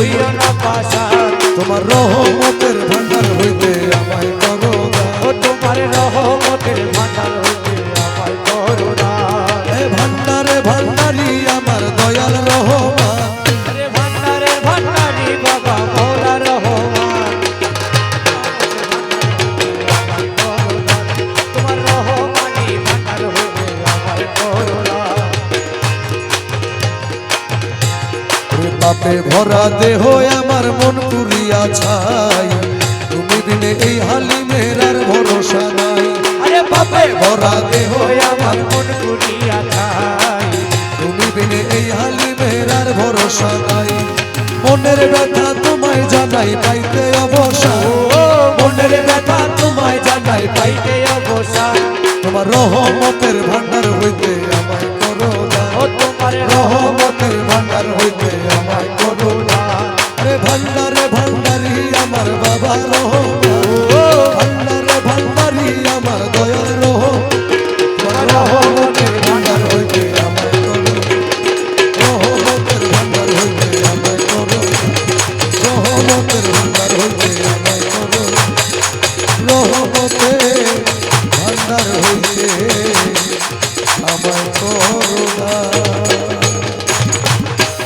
হইও না পাশা। তোমার রহমতের ভান্ডার হইতে পাপে ভরা দেহ আমার মন পুরিয়া ছাই। তুমি বিনে এই হালিমের আর ভরসা নাই। আরে বাপে ভরা দেহ আমার মন কুড়িয়া খাই তুমি বিনে এই হালিমের আর ভরসা নাই। মনের ব্যথা তোমায় জানাই পাইতে অবসর ও মনের ব্যথা তোমায় জানাই পাইতে অবসান তোমার রহমতের ভান্ডার হইতে ভান্ডারি আমার বাবা রহ।